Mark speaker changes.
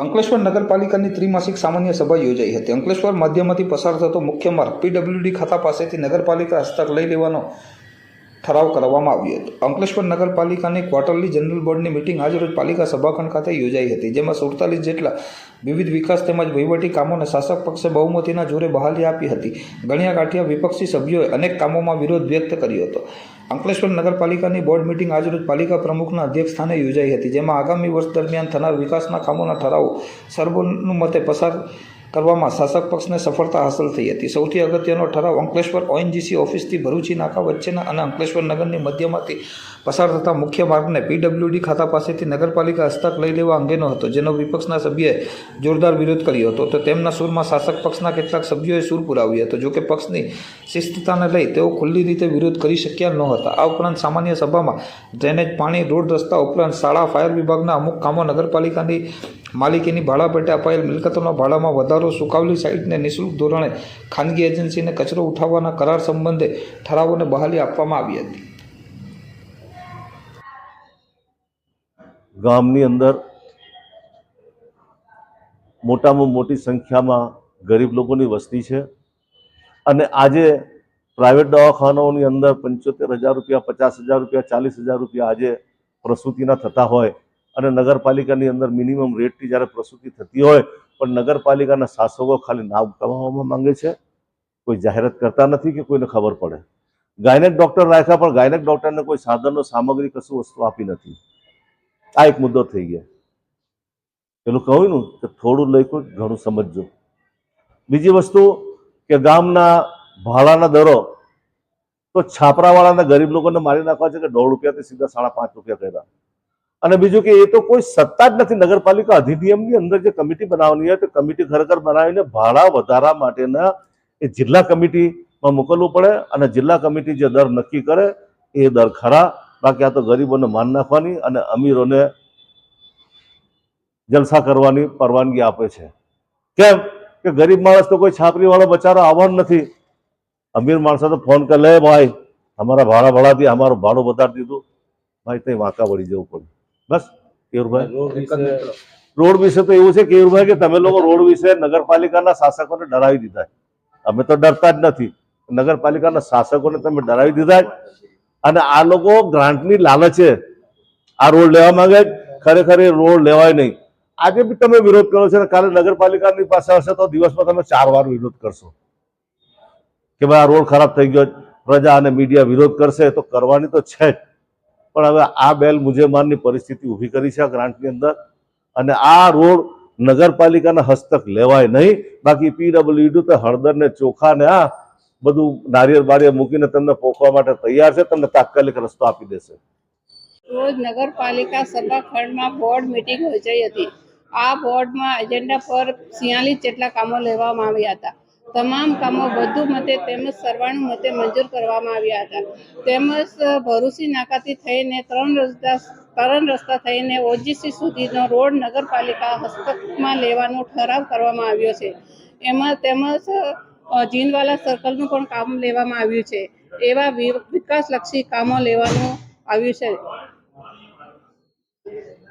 Speaker 1: અંકલેશ્વર નગરપાલિકાની ત્રિમાસિક સામાન્ય સભા યોજાઈ હતી. અંકલેશ્વર માધ્યમથી પસાર થતો મુખ્ય માર્ગ પીડબ્લ્યુડી ખાતા પાસેથી નગરપાલિકા હસ્તક લઈ લેવાનો ઠરાવ કરવામાં આવ્યો હતો. અંકલેશ્વર નગરપાલિકાની ક્વાર્ટરલી જનરલ બોર્ડની મિટિંગ આજરોજ પાલિકા સભાખંડ ખાતે યોજાઈ હતી, જેમાં સુડતાલીસ જેટલા વિવિધ વિકાસ તેમજ વહીવટી કામોને શાસક પક્ષે બહુમતીના જોરે બહાલી આપી હતી. ગણ્યા ગાંઠિયા વિપક્ષી સભ્યોએ અનેક કામોમાં વિરોધ વ્યક્ત કર્યો હતો. અંકલેશ્વર નગરપાલિકાની બોર્ડ મિટિંગ આજરોજ પાલિકા પ્રમુખના અધ્યક્ષ સ્થાને યોજાઈ હતી, જેમાં આગામી વર્ષ દરમિયાન થનાર વિકાસના કામોના ઠરાવો સર્વોનુમતે પસાર કરવામાં શાસક પક્ષને સફળતા હાંસલ થઈ હતી. સૌથી અગત્યનો ઠરાવ અંકલેશ્વર ઓએનજીસી ઓફિસથી ભરૂચી નાકા વચ્ચેના અને અંકલેશ્વર નગરની મધ્યમાંથી પસાર થતા મુખ્ય માર્ગને પીડબ્લ્યુડી ખાતા પાસેથી નગરપાલિકા હસ્તક લઈ લેવા અંગેનો હતો, જેનો વિપક્ષના સભ્યએ જોરદાર વિરોધ કર્યો હતો. તો તેમના સૂરમાં શાસક પક્ષના કેટલાક સભ્યોએ સૂર પુરાવ્યો હતો. જોકે પક્ષની શિસ્તતાને લઈ તેઓ ખુલ્લી રીતે વિરોધ કરી શક્યા નહોતા. આ ઉપરાંત સામાન્ય સભામાં ડ્રેનેજ, પાણી, રોડ રસ્તા ઉપરાંત શાળા, ફાયર વિભાગના અમુક કામો નગરપાલિકાની માલિકીની ભાડા પેટે અપાયેલ મિલકતોના ભાડામાં વધારો સુકાવલી સાઇટને નિઃશુલ્ક ધોરણે ખાનગી એજન્સીને કચરો ઉઠાવવાના કરાર સંબંધે ઠરાવોને બહાલી આપવામાં આવી હતી.
Speaker 2: ગામની અંદર મોટામાં મોટી સંખ્યામાં ગરીબ લોકોની વસ્તી છે અને આજે પ્રાઇવેટ દવાખાનાઓની અંદર પંચોતેર હજાર રૂપિયા, પચાસ હજાર રૂપિયા, ચાલીસ હજાર રૂપિયા આજે પ્રસૂતિના થતા હોય અને નગરપાલિકાની અંદર મિનિમમ રેટની જ્યારે પ્રસૂતિ થતી હોય, પણ નગરપાલિકાના શાસકો ખાલી નામ કમાવામાં માંગે છે. કોઈ જાહેરાત કરતા નથી કે કોઈને ખબર પડે. ગાયનેક ડૉક્ટર રાખ્યા પણ ગાયનેક ડૉક્ટરને કોઈ સાધનો સામગ્રી કશું વસ્તુ આપી નથી. આ એક મુદ્દો થઈ ગયો. પેલું કહ્યું નું કે થોડું લખ્યું ઘણું સમજજો. બીજી વસ્તુ કે ગામના ભાડાના દરો તો છાપરાવાળાના ગરીબ લોકોને મારી નાખવા છે કે દોઢ રૂપિયાથી સીધા સાડા પાંચ રૂપિયા કર્યા. અને બીજું કે એ તો કોઈ સત્તા જ નથી. નગરપાલિકા અધિનિયમની અંદર જે કમિટી બનાવવાની હોય તો કમિટી ખરેખર બનાવીને ભાડા વધારા માટેના એ જિલ્લા કમિટીમાં મોકલવું પડે અને જિલ્લા કમિટી જે દર નક્કી કરે એ દર ખરા. બાકી આ તો ગરીબોને માન નાખવાની અને અમીરોને જલસા કરવાની પરવાનગી આપે છે. કેમ કે ગરીબ માણસ તો કોઈ છાપરી વાળો બચારો આવવાનો નથી. અમીર માણસો તો ફોન કરે, લે ભાઈ, અમારા ભાડા ભાડાથી અમારું ભાડું વધારી દીધું. ભાઈ ત્યાં વાંકા વળી જવું પડે. બસ કેવુરભાઈ રોડ વિશે તો એવું છે કેયુરભાઈ કે તમે લોકો રોડ વિશે નગરપાલિકાના શાસકોને ડરાવી દીધા. અમે તો ડરતા જ નથી. નગરપાલિકાના શાસકોને તમે ડરાવી દીધા. અને આ લોકો ગ્રાન્ટની લાલચે આ રોડ લેવા માંગે છે. ખરેખર એ રોડ લેવાય નહીં. આજે બી તમે વિરોધ કરો છો કાલે નગરપાલિકાની પાસે હશે તો દિવસમાં તમે ચાર વાર વિરોધ કરશો. કે ભાઈ આ રોડ ખરાબ થઈ ગયો પ્રજા અને મીડિયા વિરોધ કરશે તો કરવાની તો છે જ. પણ હવે આ બેલ મુજેમારની પરિસ્થિતિ ઊભી કરી છે આ ગ્રાન્ટની અંદર અને આ રોડ નગરપાલિકાના હસ્તક લેવાય નહીં. બાકી પીડબ્લ્યુડી તો હળદર ને ચોખા ને આ બધું નારિયેળ બારિયેળ મૂકીને તમને પોખવા માટે તૈયાર છે. તમને તાત્કાલિક રસ્તો આપી દેશે.
Speaker 3: રોજ નગરપાલિકા સભાખંડમાં બોર્ડ મિટિંગ યોજાઈ હતી. આ બોર્ડમાં એજન્ડા પર છિયાલીસ જેટલા કામો લેવામાં આવ્યા હતા. તમામ કામો વધુ મતે તેમજ સર્વાણુ મતે મંજૂર કરવામાં આવ્યા હતા. તેમજ ભરૂસી નાકાથી થઈને ત્રણ રસ્તા ત્રણ રસ્તા થઈને ઓજીસી સુધીનો રોડ નગરપાલિકા હસ્તકમાં લેવાનો ઠરાવ કરવામાં આવ્યો છે. એમાં તેમજ જીનવાલા સર્કલનું પણ કામ લેવામાં આવ્યું છે. એવા વિકાસલક્ષી કામો લેવાનું આવ્યું છે.